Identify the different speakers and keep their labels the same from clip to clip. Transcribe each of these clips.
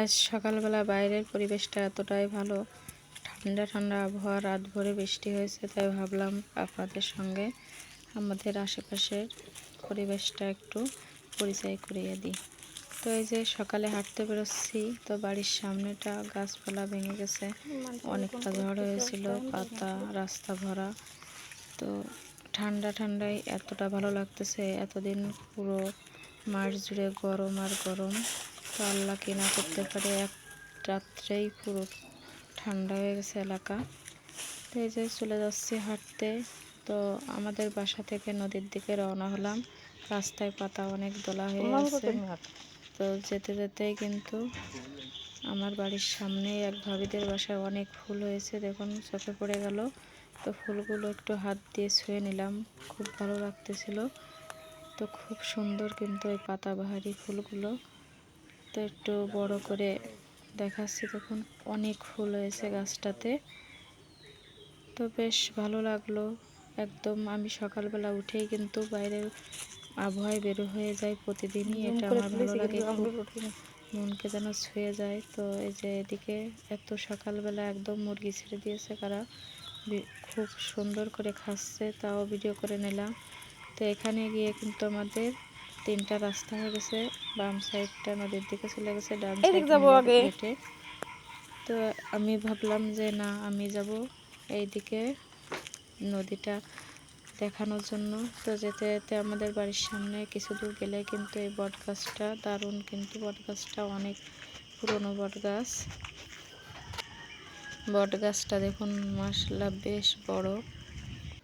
Speaker 1: আজ সকালবেলা বাইরের পরিবেশটা এতটাই ভালো। ঠান্ডা ঠান্ডা আবহাওয়া, রাত ভরে বৃষ্টি হয়েছে, তাই ভাবলাম আপনাদের সঙ্গে আমাদের আশেপাশের পরিবেশটা একটু পরিচয় করিয়ে দিই। তো এই যে সকালে হাঁটতে বেরোচ্ছি, তো বাড়ির সামনেটা গাছপালা ভেঙে গেছে। অনেকটা ঝড় হয়েছিল, পাতা, রাস্তা ভরা। তো ঠান্ডা, ঠান্ডায় এতটা ভালো লাগতেছে, এতদিন পুরো মাস জুড়ে গরম আর গরম। তো আল্লাহ কিনা করতে পারে। এক রাত্রেই পুরো ঠান্ডা হয়ে গেছে এলাকা। তো এই যে চলে যাচ্ছি হাঁটতে। তো আমাদের বাসা থেকে নদীর দিকে রওনা হলাম। রাস্তায় পাতা অনেক দোলা হয়ে আছে তো যেতে যেতেই কিন্তু আমার বাড়ির সামনে এক ভাবিদের বাসায় অনেক ফুল হয়েছে। দেখুন চোখে পড়ে গেল। তো ফুলগুলো একটু হাত দিয়ে ছুঁয়ে নিলাম। খুব ভালো লাগতেছিল। তো খুব সুন্দর কিন্তু ওই পাতাবাহারি ফুলগুলো। তো একটু বড় করে দেখাচ্ছি দেখুন অনেক ফুল হয়েছে গাছটাতে। তো বেশ ভালো লাগল। একদম আমি সকালবেলা উঠেই কিন্তু বাইরের আবহাওয়ায় বের হয়ে যায় প্রতিদিনই এটা আমার ভালো লাগে। মনকে যেন ছুঁয়ে যায়। তো এই যে এদিকে এত সকালবেলা একদম মুরগি ছেড়ে দিয়েছে কারা। খুব সুন্দর করে খাচ্ছে তাও ভিডিও করে নিলাম। তো এখানে গিয়ে কিন্তু আমাদের তিনটা রাস্তা হয়ে গেছে বাম সাইডটা নদীর দিকে চলে গেছে ডান সাইড যাব আগে। তো আমি ভাবলাম যে না আমি যাব এইদিকে নদীটা দেখানোর জন্য। তো যেতে যেতে আমাদের বাড়ির সামনে কিছু দূর গেলে কিন্তু এই বট গাছটা দারুণ কিন্তু বট গাছটা অনেক পুরনো বট গাছ বট গাছটা দেখুন মাসলা বেশ বড়।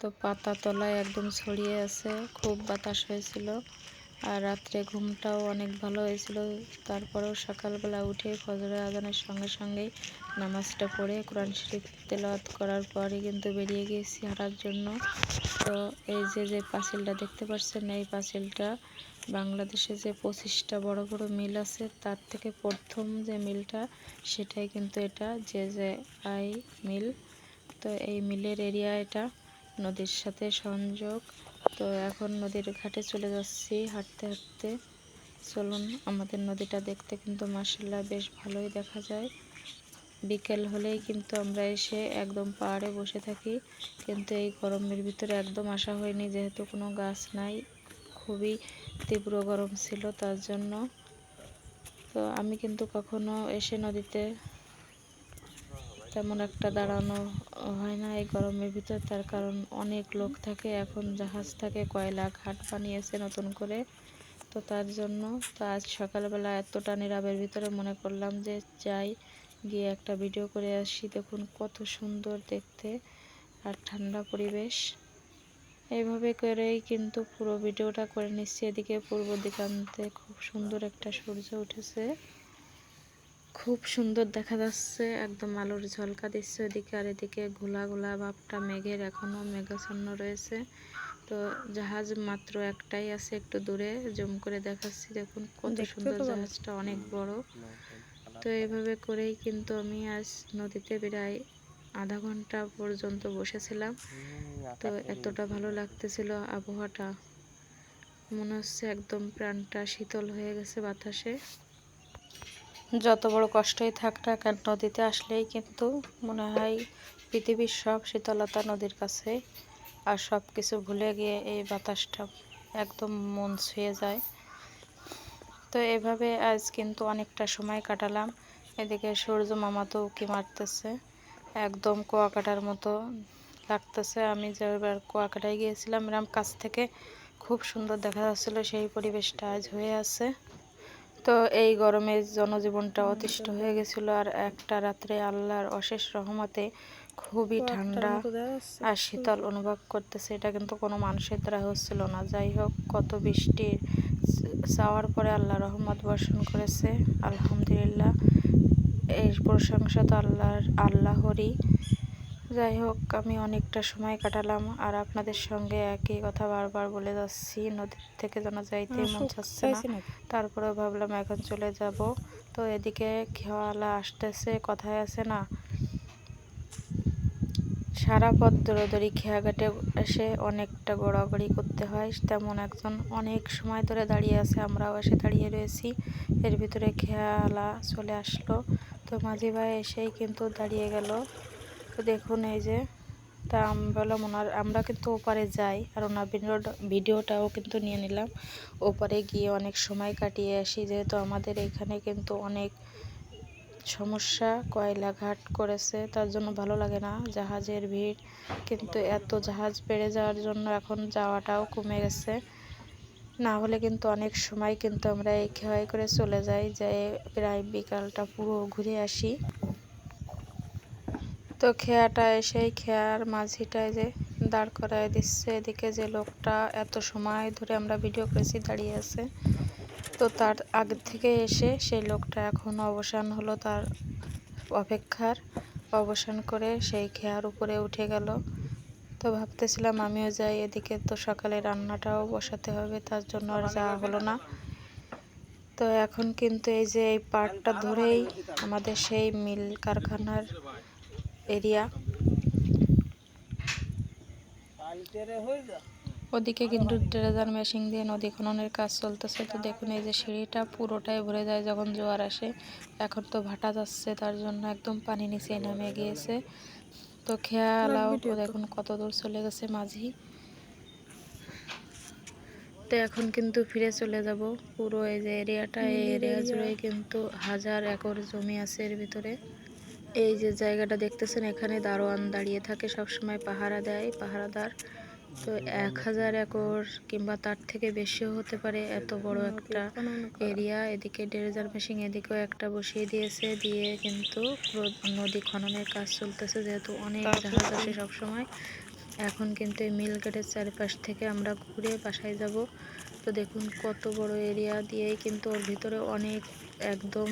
Speaker 1: তো পাতা তলায় একদম ছড়িয়ে আছে খুব বাতাস হয়েছিল। আর রাত্রে ঘুমটাও অনেক ভালো হয়েছিল। তারপরেও সকালবেলা উঠে ফজরের আজানের সঙ্গে সঙ্গেই নামাজটা পড়ে, কোরআন শরীফ তেলাওয়াত করার পরই কিন্তু বেরিয়ে গিয়েছি হাঁটার জন্য। তো এই যে যে পাঁচিলটা দেখতে পাচ্ছেন, এই পাঁচিলটা বাংলাদেশে যে পঁচিশটা বড় বড় মিল আছে, তার থেকে প্রথম যে মিলটা সেটাই কিন্তু এটা যে যে আই মিল। তো এই মিলের এরিয়া এটা। নদীর সাথে সংযোগ। তো এখন নদীর ঘাটে চলে যাচ্ছি, হাঁটতে হাঁটতে। চলুন, আমাদের নদীটা দেখতে কিন্তু মার্শাল্লাহ বেশ ভালোই দেখা যায়। বিকেল হলেই কিন্তু আমরা এসে একদম পাহাড়ে বসে থাকি। কিন্তু এই গরমের ভিতরে একদম আসা হয়নি, যেহেতু কোনো গাছ নাই। খুবই তীব্র গরম ছিল তার জন্য। তো আমি কিন্তু কখনো এসে নদীতে তেমন একটা দাঁড়ানো হয় না এই গরমের ভিতর, তার কারণ অনেক লোক থাকে, এখন জাহাজ থাকে, কয়লা, ঘাট বানিয়েছে নতুন করে। তো তার জন্য তো আজ সকালবেলা এতটা নিরাবের ভিতরে মনে করলাম যে যাই, গিয়ে একটা ভিডিও করে আসি। দেখুন কত সুন্দর দেখতে আর ঠান্ডা পরিবেশ। এইভাবে করেই কিন্তু পুরো ভিডিওটা করে নিচ্ছি। এদিকে পূর্ব দিকান্তে খুব সুন্দর একটা সূর্য উঠেছে। খুব সুন্দর দেখা যাচ্ছে। একদম আলোর ঝলকা দিচ্ছে ওদিকে আর এদিকে ঘোলা ঘোলা ভাবটা মেঘের এখনও মেঘাচ্ছন্ন রয়েছে। তো জাহাজ মাত্র একটাই আছে একটু দূরে জুম করে দেখাচ্ছি। দেখুন কত সুন্দর জাহাজটা অনেক বড়। তো এইভাবে করেই কিন্তু আমি আজ নদীতে বেড়াই আধা ঘণ্টা পর্যন্ত বসেছিলাম। তো এতটা ভালো লাগতেছিল আবহাওয়াটা। মনে হচ্ছে একদম প্রাণটা শীতল হয়ে গেছে বাতাসে। যত বড় কষ্টই থাক না কেন, নদীতে আসলেই কিন্তু মনে হয় পৃথিবীর সব শীতলতা নদীর কাছে। আর সব কিছু ভুলে গিয়ে এই বাতাসটা একদম মন ছুঁয়ে যায়। তো এভাবে আজ কিন্তু অনেকটা সময় কাটালাম। এদিকে সূর্য মামা তো উকি মারতেছে। একদম কুয়াকাটার মতো লাগতেছে। আমি যেবার কুয়াকাটায় গিয়েছিলাম এরম কাছ থেকে খুব সুন্দর দেখা যাচ্ছিল। সেই পরিবেশটা আজ হয়ে আছে। তো এই গরমে জনজীবনটা অতিষ্ঠ হয়ে গেছিল আর একটা রাত্রে আল্লাহর অশেষ রহমতে খুবই ঠান্ডা আর শীতল অনুভব করতেছে। এটা কিন্তু কোনো মানুষের দ্বারা হচ্ছিল না। যাই হোক কত বৃষ্টির চাওয়ার পরে আল্লাহ রহমত বর্ষণ করেছে। আলহামদুলিল্লাহ। এর প্রশংসা তো আল্লাহর আল্লাহরই। যাই হোক আমি অনেকটা সময় কাটালাম আর আপনাদের সঙ্গে একই কথা বারবার বলে যাচ্ছি। নদীর থেকে যেন যাইতে মন চাচ্ছে না। তারপরেও ভাবলাম এখন চলে যাব। তো এদিকে খেওয়ালা আসতেছে কথায় আছে না? সারা পথ দৌড়াদৌড়ি খেয়াঘাটে এসে অনেকটা গড়াগড়ি করতে হয়। তেমন একজন অনেক সময় ধরে দাঁড়িয়ে আছে আমরাও এসে দাঁড়িয়ে রয়েছি। এর ভিতরে খেয়ালা চলে আসলো। তো মাঝি ভাই এসেই কিন্তু দাঁড়িয়ে গেল। তো দেখুন এই যে, তা আমি বললাম ওনার, আমরা কিন্তু ওপারে যাই। আর ওনার ভিডিওটা ভিডিওটাও কিন্তু নিয়ে নিলাম। ওপারে গিয়ে অনেক সময় কাটিয়ে আসি, যেহেতু আমাদের এখানে কিন্তু অনেক সমস্যা, কয়লাঘাট করেছে, তার জন্য ভালো লাগে না। জাহাজের ভিড়, কিন্তু এত জাহাজ বেড়ে যাওয়ার জন্য এখন যাওয়াটাও কমে গেছে। না হলে কিন্তু অনেক সময় কিন্তু আমরা এই খেয়াই করে চলে যাই যে প্রায় বিকালটা পুরো ঘুরে আসি। তো খেয়াটা এসেই, খেয়ার মাঝিটায় যে দাঁড় করায় দিচ্ছে। এদিকে যে লোকটা এত সময় ধরে আমরা ভিডিও করেছি, দাঁড়িয়ে আছে। তো তার আগে থেকে এসে সেই লোকটা এখন অবসান হলো তার অপেক্ষার। অবসান করে সেই খেয়ার উপরে উঠে গেল। তো ভাবতেছিলাম আমিও যাই, এদিকে তো সকালে রান্নাটাও বসাতে হবে, তার জন্য আর যাওয়া হলো না। তো এখন কিন্তু এই যে এই পার্টটা ধরেই আমাদের সেই মিল কারখানার এরিয়া। ওদিকে কিন্তু ড্রেজার মেশিন দিয়ে নদী খননের কাজ চলতেছে। তো দেখুন এই যে সিঁড়িটা পুরোটাই ভরে যায় যখন জোয়ার আসে। এখন তো ভাটা যাচ্ছে তার জন্য একদম পানি নিচে নামে গিয়েছে। তো খেয়ালাও তো দেখুন কত দূর চলে গেছে মাঝি। তো এখন কিন্তু ফিরে চলে যাব পুরো এই যে এরিয়াটা। এই এরিয়া জুড়ে কিন্তু হাজার একর জমি আছে এর ভিতরে। এই যে জায়গাটা দেখতেছেন এখানে দারোয়ান দাঁড়িয়ে থাকে সবসময় পাহারা দেয় পাহারাদার। তো এক হাজার একর কিংবা তার থেকে বেশিও হতে পারে এত বড় একটা এরিয়া। এদিকে ডেরেজার মেশিন এদিকেও একটা বসিয়ে দিয়েছে দিয়ে কিন্তু নদী খননের কাজ চলতেছে যেহেতু অনেক জাহাজ আসে সবসময়। এখন কিন্তু এই মিল গেটের চারিপাশ থেকে আমরা ঘুরে বাসায় যাব। তো দেখুন কত বড় এরিয়া দিয়েই কিন্তু ওর ভিতরে অনেক একদম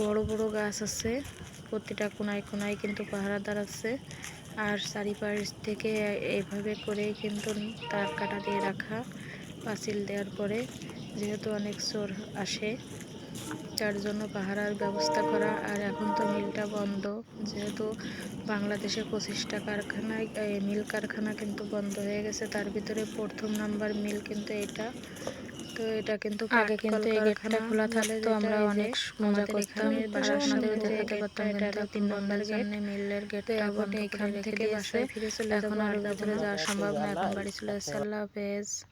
Speaker 1: বড় বড় গাছ আছে। প্রতিটা কোনায় কোনায় কিন্তু পাহারাদার আছে। আর চারিপাশ থেকে এভাবে করে কিন্তু তার কাটা দিয়ে রাখা, পাঁচিল দেওয়ার পরে যেহেতু অনেক চোর আসে, যার জন্য পাহারার ব্যবস্থা করা। আর এখন তো মিলটা বন্ধ, যেহেতু বাংলাদেশে পঁচিশটা কারখানায় মিল কারখানা কিন্তু বন্ধ হয়ে গেছে। তার ভিতরে প্রথম নাম্বার মিল কিন্তু এটা। তো এটা কিন্তু আগে কিন্তু এই গেটটা খোলা থাকতো আমরা অনেক মজা করতাম। আপনাদের দেখাতে পারতাম এটা তিন নম্বর জন্য মিলের গেট এখন এখান থেকে বাসায় ফিরে চলে এখন আর ভিতরে যাওয়া সম্ভব না। এখন বাড়ি চলে আসছে আল্লাহ হাফেজ।